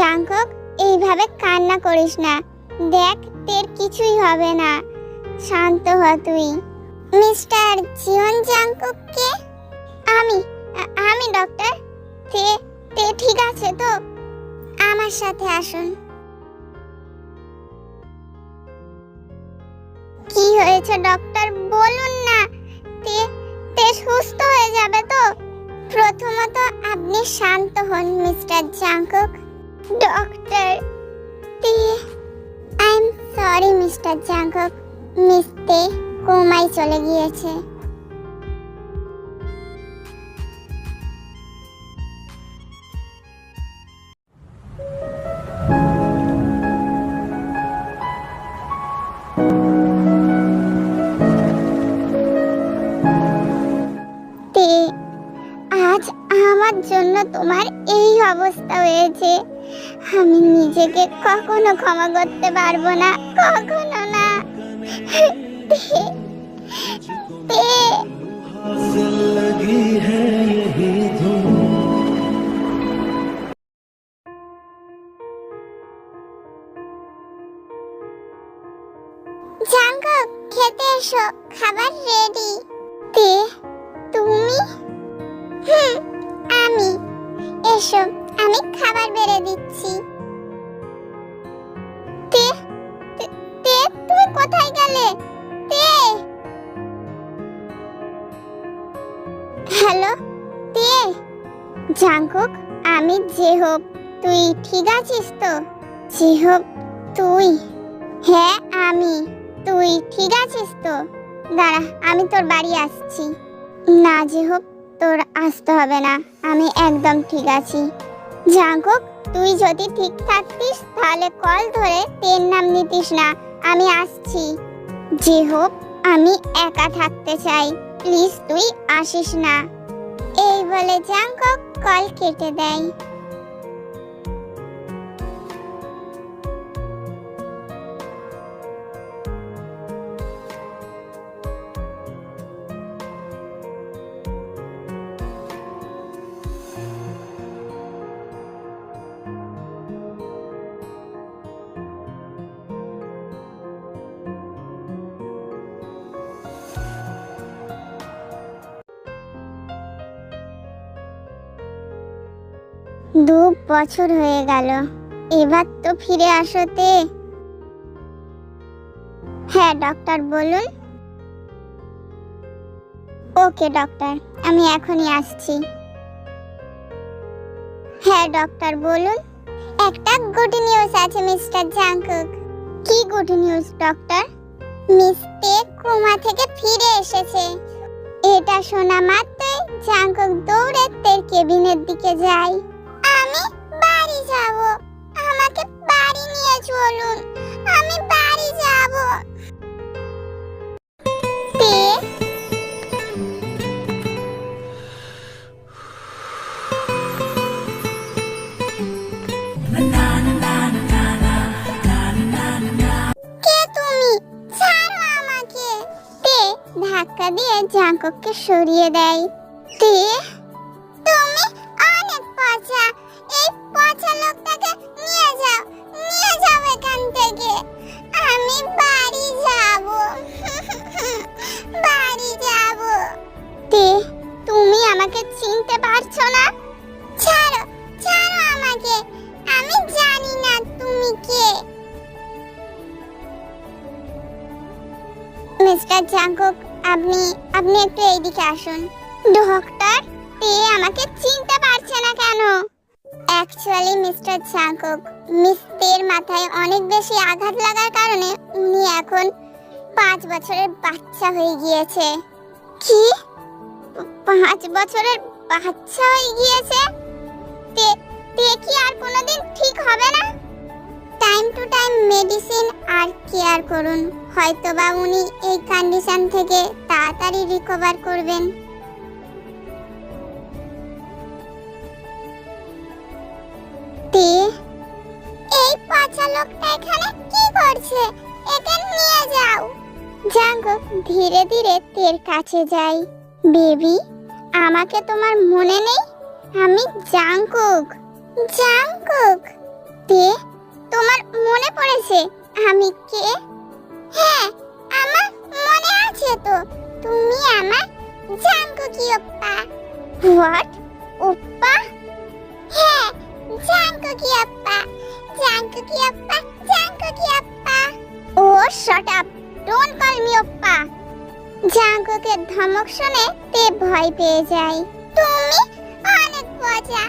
জাঙ্কক এইভাবে কান্না করিস না। দেখ, তোর কিছুই হবে না। শান্ত হ তুই। মিস্টার জিওন জাঙ্কুককে আমি আমি, ডক্টর। তে তে ঠিক আছে তো? আমার সাথে আসুন। কি হয়েছে, ডক্টর? বলুন না। তে তে সুস্থ হয়ে যাবে তো? প্রথমত আপনি শান্ত হন, mister Jungkook doctor I am sorry mister Jungkook miss Tae কোমায় চলে গিয়েছে। আজ আমার জন্য তোমার এই অবস্থা হয়েছে। আমি নিজেকে কখনো ক্ষমা করতে পারব না, কখনো না। খেতে এসো, খাবার রেডি তে, তুমি? হ্যাঁ আমি। এসো। আমি খাবার বেড়ে দিচ্ছি। তে, তে- কোথায় গেলে? তে। হ্যালো, তে। জাঙ্কুক আমি জেহব। তুই ঠিক আছিস তো? জেহব, তুই। হ্যাঁ আমি। তুই ঠিক আছিস তো? দাঁড়া, আমি তোর বাড়ি আসছি। না যে হোক তোর আসতে হবে না। আমি একদম ঠিক আছি। জাঙ্কুক, তুই যদি ঠিক থাকতিস, তাহলে কল ধরে তের নাম নিতিস না। আমি আসছি। যে হোক, আমি একা থাকতে চাই। প্লিজ তুই আসিস না। এই বলে জাঙ্কক কল কেটে দেয়। দু বছর হয়ে গেল। এবার তো ফিরে আসতে। হ্যাঁ ডক্টর বলুন। ওকে ডক্টর আমি এখনই আসছি। হ্যাঁ ডক্টর বলুন। একটা গুড নিউজ আছে মিস্টার জাংকুক কি good news doctor miss Tae coma থেকে ফিরে এসেছে। এটা শোনা মাত্রই জাংকুক দৌড়ে তের কেবিনের দিকে যায়। জাঙ্কককে সরিয়ে দেয়। তে, তুমি অনেক পচা। এই পচা লোকটাকে নিয়ে যাও নিয়ে যাও এখান থেকে। আমি বাড়ি যাব। বাড়ি যাব। তে, তুমি আমাকে চিনতে পারছ না? ছাড়ো ছাড়ো আমাকে। আমি জানি না তুমি কে। মিস্টার জাঙ্কুক, আপনি আপনি একটু এইদিকে আসুন। ডক্টর, তে আমাকে চিনতে পারছে না কেন? অ্যাকচুয়ালি মিস্টার জাঙ্কুক মিস্তের মাথায় অনেক বেশি আঘাত লাগার কারণে উনি এখন পাঁচ বছরের বাচ্চা হয়ে গিয়েছে। কি? পাঁচ বছরের বাচ্চা হয়ে গিয়েছে? তে তে কি আর কোনোদিন ঠিক হবে না? টাইম টু টাইম মেডিসিন আর কেয়ার করুন। হয়তোবা উনি এই কন্ডিশন থেকে তাড়াতাড়ি রিকভার করবেন। এই পাঁচ লোকটা এখানে কি করছে? একে নিয়ে যাও। জাঙ্কুক ধীরে ধীরে তের কাছে যাই। বেবি, আমাকে তোমার মনে নেই? আমি জাঙ্কুক জাঙ্কুক তে তোমার মনে পড়েছে? আমি কে? হ্যাঁ আমার মনে আছে তো। তুমি আমার জাঙ্কুকি ওপ্পা হোয়াট? ওপ্পা হ্যাঁ জাঙ্কুকি ওপ্পা জাঙ্কুকি ওপ্পা জাঙ্কুকি ওপ্পা ও shut up don't call me Oppa জাঙ্কুকের ধমক শুনে তে ভয় পেয়ে যায়। তুমি অনেক মজা।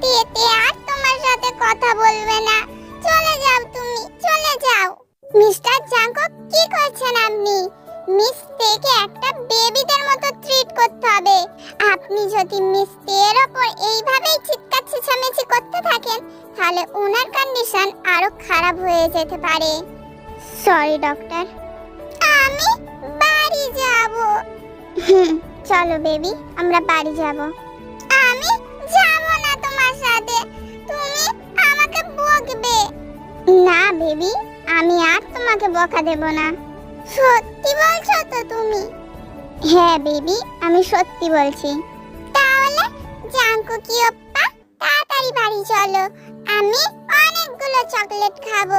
তে তে আর তোমার সাথে কথা বলবে না। চলে যাও তুমি, চলে যাও। মিস্টার জাঙ্কুক কি করছেন আপনি? মিস তেকে একটা বেবিদের মতো ট্রিট করতে হবে। আপনি যদি মিস তের ওপর এইভাবেই চিৎকার চেঁচামেচি করতে থাকেন, তাহলে ওনার কন্ডিশন আরও খারাপ হয়ে যেতে পারে। সরি ডক্টর আমি বাড়ি যাব। চলো বেবি, আমরা বাড়ি যাব। আমি যাব না তোমার সাথে। না, বেবি, আমি আর তোমাকে বকা দেব না। সত্যি বলছো তো তুমি? হ্যাঁ বেবি, আমি সত্যি বলছি। তাহলে জাঙ্কু কি ওপ্পা, তাড়াতাড়ি বাড়ি চলো। আমি অনেকগুলো চকলেট খাব।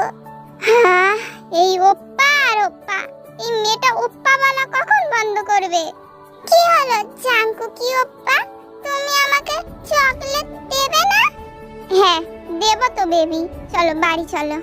হ্যাঁ এই ওপ্পা আর ওপ্পা, এই মেয়েটা ওপ্পা বলা কখন বন্ধ করবে? কি হলো, জাঙ্কু কি ওপ্পা? তুমি আমাকে চকলেট দেবে না? হ্যাঁ দেবো তো বেবি। চলো বাড়ি চলো।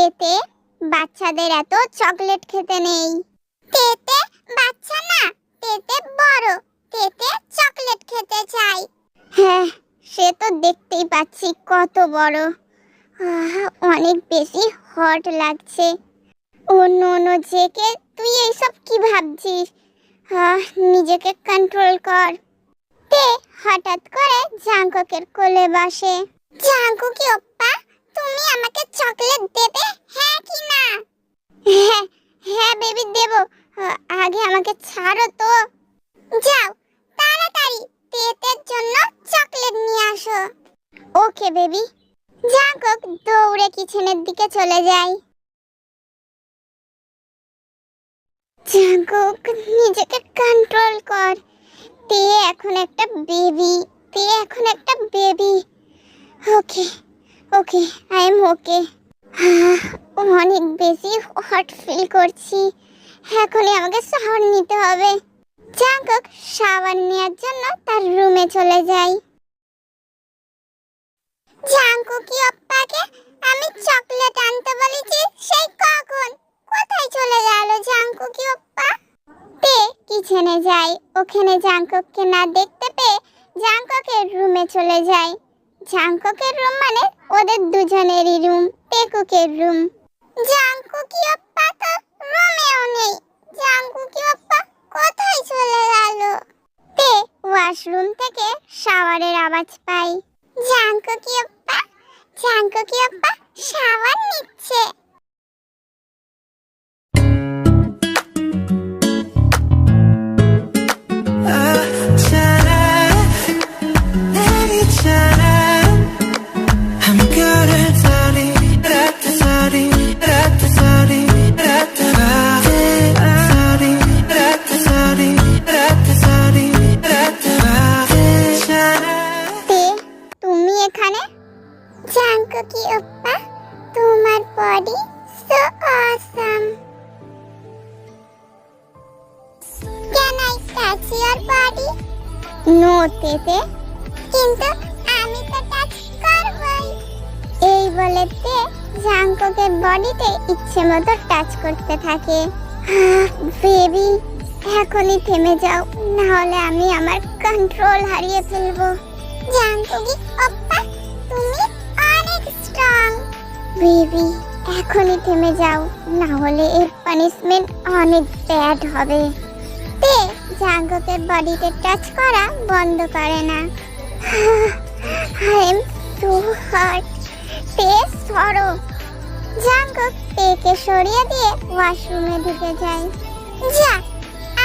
তেতে বাচ্চাদের এত চকলেট খেতে নেই। তেতে বাচ্চা না তেতে বড় তেতে চকলেট খেতে চাই। হ্যাঁ সে তো দেখতেই পাচ্ছি কত বড়। আহ, অনেক বেশি হট লাগছে। অন্য অন্য জেকে তুই এইসব কি ভাবছিস? নিজেকে কন্ট্রোল কর। তে হঠাৎ করে জাঙ্ককের কোলে বসে। জাঙ্কুকি তুমি আমাকে চকলেট দেবে? হ্যাঁ কি না? হ্যাঁ হ্যাঁ বেবি, দেব। আগে আমাকে ছাড়ো তো। যাও, তাড়াতাড়ি তেতের জন্য চকলেট নিয়ে আসো। ওকে বেবি জাঙ্কুক দৌড়ে কিচেনের দিকে চলে যায় জাঙ্কুক নিজেকে কন্ট্রোল কর। তে এখন একটা বেবি, তে এখন একটা baby. Okay. Okay I am okay অনেক বেশি হট ফিল করছি। এখনই আমাকে শাওয়ার নিতে হবে। জাঙ্কুক শাওয়ার নেওয়ার জন্য তার রুমে চলে যায় জাঙ্কুকি অপ্পাকে আমি চকলেট আনতে বলেছি, সেই কখন? কোথায় চলে গেল জাঙ্কুকি অপ্পা? তে, কিচেনে যায় ওখানে জাঙ্কুককে না দেখতে পেয়ে জাঙ্কুকের রুমে চলে যায় জাঙ্কুকের রুম মানে ওদের দুজনেরই রুম টেকুকের রুম জাঙ্কুকি অপ্পা তো রুমেও নেই। জাঙ্কুকি অপ্পা কোথায় চলে গেল? তে ওয়াশরুম থেকে শাওয়ারের আওয়াজ পাই। জাঙ্কুকি অপ্পা জাঙ্কুকি অপ্পা শাওয়ার নিচ্ছে। করতে থাকে। বেবি, এখনই থেমে যাও না হলে আমি আমার কন্ট্রোল হারিয়ে ফেলব। জাঙ্কুকি অপ্পা, তুমি অনেক স্ট্রং বেবি, এখনই থেমে যাও না হলে এর পানিশমেন্ট অনেক ব্যাড হবে। তে জাঙ্গকের বডিতে টাচ করা বন্ধ করে না। আই এম টু হার্ট তে, সরো। জাঙ্গক তেকে সরিয়ে দিয়ে ওয়াশরুমে ঢুকে যায়। যা,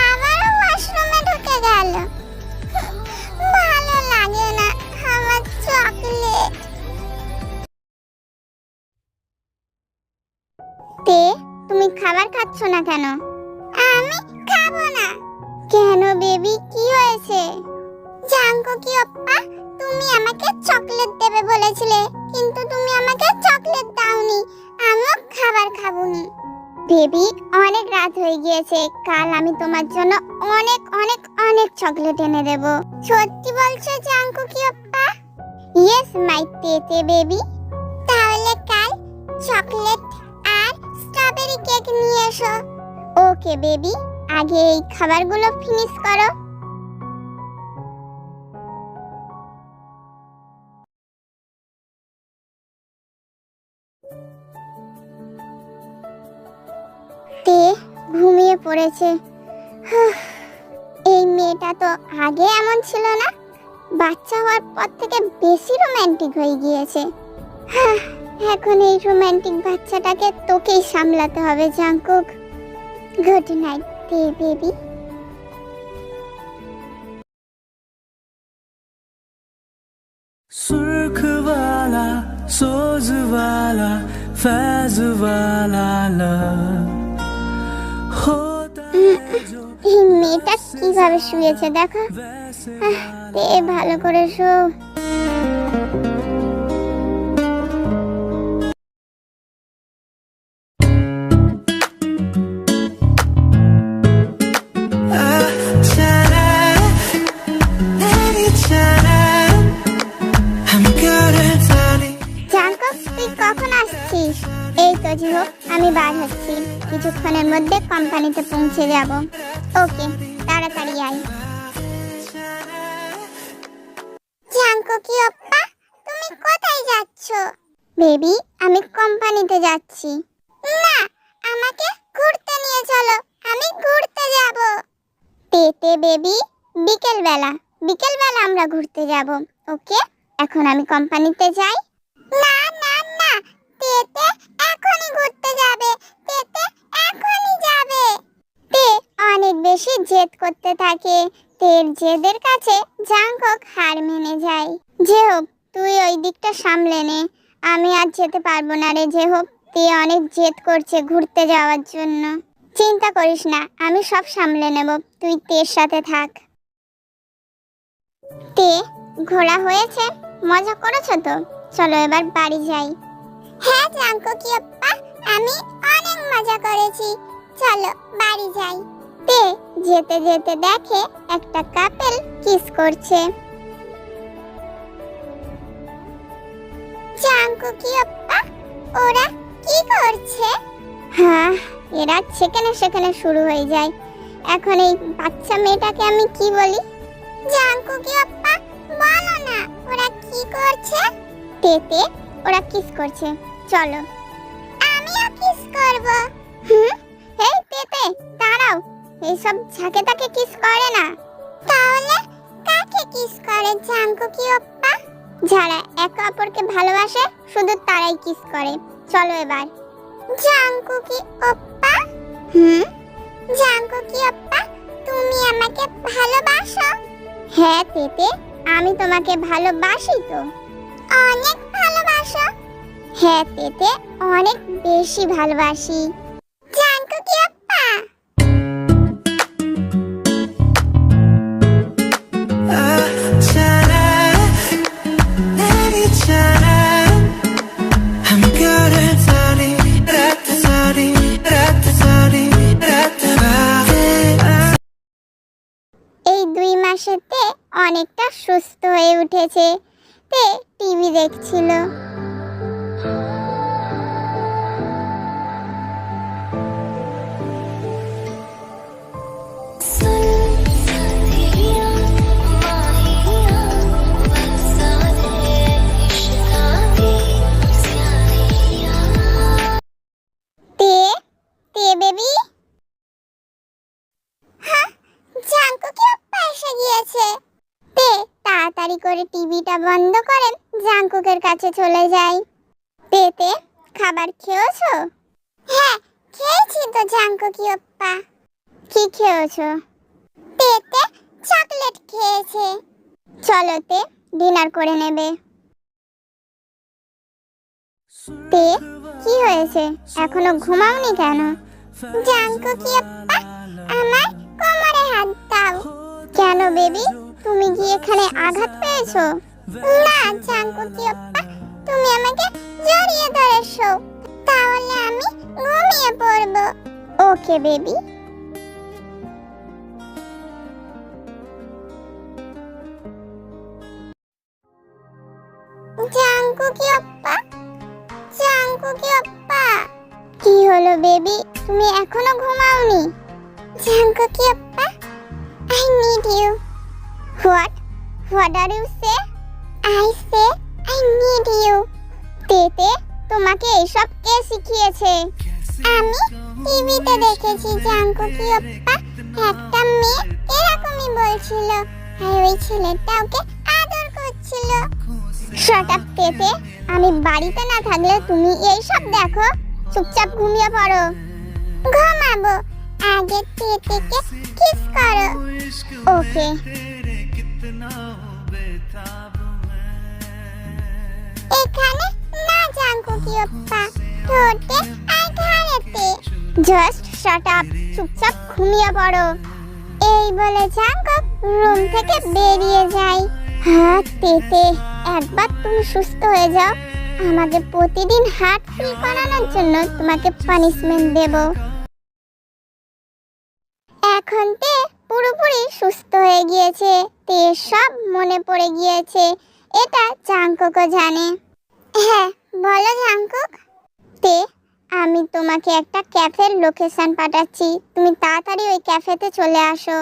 আবারও ওয়াশরুমে ঢুকে গেল। ভালো লাগে না আমার চকলেট। তে, তুমি খাবার খাচ্ছ না কেন? আমি খাব না। কেন বেবি, কি হয়েছে? জাঙ্কো কি অপ্পা, তুমি আমাকে চকলেট দেবে বলেছিলে, কিন্তু তুমি আমাকে চকলেট দাওনি। আমিও খাবার খাবনি। বেবি অনেক রাত হয়ে গিয়েছে। কাল আমি তোমার জন্য অনেক অনেক অনেক চকলেট এনে দেব। সত্যি বলছো জাঙ্কু কি অপ্পা? ইয়েস মাই তেতে বেবি। তাহলে কাল চকলেট আর স্ট্রবেরি কেক নিয়ে এসো। ওকে, বেবি, আগে এই খাবারগুলো ফিনিশ করো। পড়েছে হাহ, এই মেয়েটা তো আগে এমন ছিল না বাচ্চা হওয়ার পর থেকে বেশি রোমান্টিক হয়ে গিয়েছে হাহ, এখন এই রোমান্টিক বাচ্চাটাকে তোকেই সামলাতে হবে জাঙ্কুক গুড নাইট দে বেবি सुर्ख वाला सोज वाला फैज वाला लव होता है जो এই মেয়েটা কীভাবে শুয়েছে দেখো? ভালো করে শো কোম্পানিতে পৌঁছে যাব। ওকে, তাড়াতাড়ি আয়। কি অপ্পা তুমি কোথায় যাচ্ছ? বেবি, আমি কোম্পানিতে যাচ্ছি। না, আমাকে ঘুরতে নিয়ে চলো, আমি ঘুরতে যাব। তেতে বেবি বিকেল বেলা বিকেল বেলা আমরা ঘুরতে যাব, ওকে? এখন আমি কোম্পানিতে যাই। না না না তেতে এখনই ঘুরতে যাবে তেতে এখনই যাবে। তে অনেক বেশি জেদ করতে থাকে। তের জেদের কাছে জাঙ্কক হার মেনে যায়। যে হোক তুই ওই দিকটা সামলে নে। আমি আর যেতে পারব না রে যে হোক তে অনেক জেদ করছে ঘুরতে যাওয়ার জন্য। চিন্তা করিস না, আমি সব সামলে নেব, তুই তের সাথে থাক। তে ঘোরা হয়েছে? মজা করেছ তো? চলো এবার বাড়ি যাই। হ্যাঁ জাঙ্কো কি আপ্পা আমি অনেক মজা করেছি। চলো, বাড়ি যাই। তে যেতে যেতে দেখে একটা কাপেল কিস করছে। জাঙ্কো কি আপ্পা ওরা কি করছে? হ্যাঁ এরা সেখানে সেখানে শুরু হয়ে যায়। এখন এই বাচ্চা মেয়েটাকে আমি কি বলি? জাঙ্কু কি আপ্পা বলো না, ওরা কি করছে? তেতে ওরা কিস করছে। চলো। আমিও কিস করব। হুম? এই তেতে দাঁড়াও। এইসব ঝাঁকে তাকে কিস করে না। তাহলে কাকে কিস করে, জাঙ্কু কি অপ্পা যারা একে অপরকে ভালোবাসে, শুধু তারাই কিস করে। চলো এবার। জাঙ্কু কি অপ্পা হুম? জাঙ্কু কি অপ্পা তুমি আমাকে ভালোবাসো? হ্যাঁ তেতে আমি তোমাকে ভালোবাসি তো। অনেক ভালোবাসো। হ্যাঁ পেতে অনেক বেশি ভালোবাসি। জাঙ্কুকের কাছে চলে যায় পেতে খাবার খেয়েছো? হ্যাঁ খেয়েছি তো জাঙ্কুকি ওপ্পা। কি খেয়েছো? তেতে চকলেট খেয়েছে। চলো তে ডিনার করে নেবে। তে, কি হয়েছে? এখনও ঘুমাওনি কেন? জাঙ্কুকি ওপ্পা, আমার কোমরে হাত দাও। কেন বেবি, তুমি কি এখানে আঘাত পেয়েছ? না জাঙ্কুকি ওপ্পা তুমি আমাকে জড়িয়ে তাহলে আমি ঘুমিয়ে পড়ব। ওকে, বেবি। জাঙ্কুকি ওপ্পা জাঙ্কুকি কি হলো, বেবি? তুমি এখনও ঘুমাওনি? Jungkookie Oppa I need you what what are you say তোমাকে এসব কে শিখিয়েছে? আমি টিভিতে দেখেছি জাঙ্কুকি ওপ্পা একটা মেয়ে এরকমই বলছিল, আর ওই ছেলেটা ওকে আদর করছিল। শাট আপ তেতে আমি বাড়িতে না থাকলে তুমি এই সব দেখো। চুপচাপ ঘুমিয়ে পড়ো। ঘুমাবো। আগে তেতেকে কিস করো। ওকে। এখানে জাঙ্কুকি ঠোঁটে আর ঘাড়েতে। জাস্ট শাট আপ চুপচাপ ঘুমিয়ে পড়ো। এই বলে জাঙ্কুক রুম থেকে বেরিয়ে যায়। হাত পেতে একবার তুমি সুস্থ হয়ে যাও। আমাকে প্রতিদিন হার্ট ফিল করানোর জন্য তোমাকে পানিশমেন্ট দেব। এখন তে পুরোপুরি সুস্থ হয়ে গিয়েছে। তে সব মনে পড়ে গিয়েছে। এটা জাঙ্কুকও জানে। হ্যাঁ বলো জাঙ্কুক তে, আমি তোমাকে একটা ক্যাফের লোকেশন পাঠাচ্ছি। তুমি তাড়াতাড়ি ওই ক্যাফেতে চলে আসো।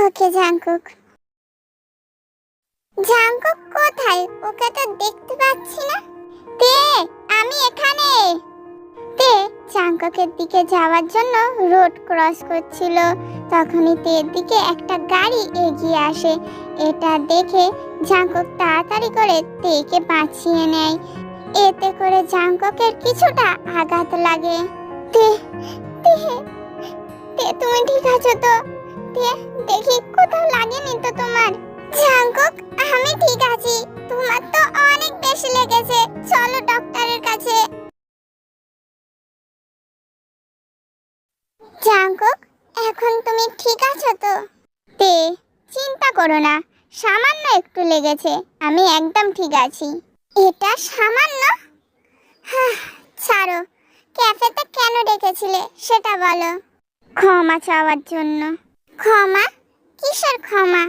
ওকে জাঙ্কুক জাঙ্কুক কোথায়? ওকে তো দেখতে পাচ্ছি না। তে, আমি এখানে। তে জাঙ্কুকের দিকে যাওয়ার জন্য রোড ক্রস করছিল। তখনই তের দিকে একটা গাড়ি এগিয়ে আসে। এটা দেখে জাঙ্কুক তাড়াতাড়ি করে তেকে বাঁচিয়ে নেয়। এতে করে জাঙ্কুকের কিছুটা আঘাত লাগে। তে তে তে, তুমি ঠিক আছো তো? তে, দেখি কোথাও লাগেনি তো তোমার? জাঙ্কুক আমি ঠিক আছি। তোমার তো অনেক বেশি লেগেছে। চলো ডক্টরের কাছে। জাঙ্কুক এখন তুমি ঠিক আছো তো? তে, চিন্তা করো না। সামান্য একটু লেগেছে। আমি একদম ঠিক আছি। এটা সামান্য? ছাড়ো। ক্যাফেতে কেন ডেকেছিলে, সেটা বলো। ক্ষমা চাওয়ার জন্য। ক্ষমা? কিসের ক্ষমা?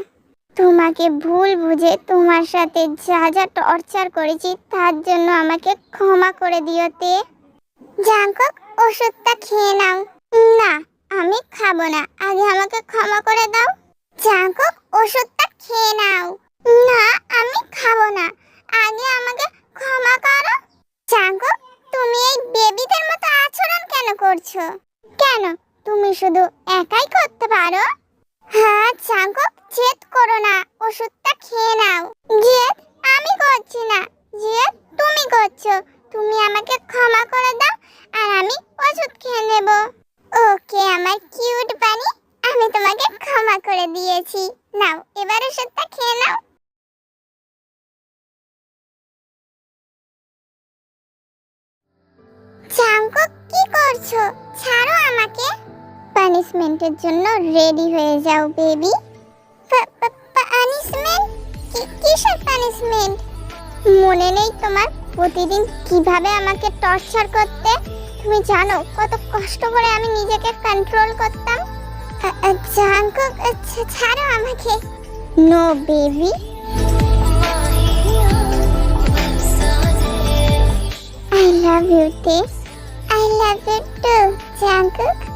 তোমাকে ভুল বুঝে তোমার সাথে যা যা টর্চার করেছি, তার জন্য আমাকে ক্ষমা করে দিও তে। জাঙ্কক ওষুধটা খেয়ে নাও। না, আমি খাব না। আগে আমাকে ক্ষমা করে দাও। জাঙ্কক ওষুধটা খেয়ে নাও। না, আমি খাব না। আগে আমাকে ক্ষমা করো। জাঙ্কক তুমি এই বেবিদের মতো আচরণ কেন করছ? কেন? তুমি শুধু একাই করতে পারো? হ্যাঁ জাঙ্কক জেদ করো না, ওষুধটা খেয়ে নাও। জেদ আমি করছি না, জেদ তুমি করছ। তুমি আমাকে ক্ষমা করে দাও আর আমি ওষুধ খেয়ে নেব। ওকে, আমার কিউট বানি আমি তোমাকে ক্ষমা করে দিয়েছি। নাও, এবার ওষুধটা খেয়ে নাও। জাঙ্কুক কি করছ? ছাড়ো আমাকে। পানিশমেন্টের জন্য রেডি হয়ে যাও বেবি পানিশমেন্ট কিসের পানিশমেন্ট মনে নেই তোমার প্রতিদিন কীভাবে আমাকে টর্চার করতে। তুমি জানো কত কষ্ট করে আমি নিজেকে কন্ট্রোল করতাম। আ, ছাড়ো আমাকে। No baby I love you, Tis. I love it too, Jungkook.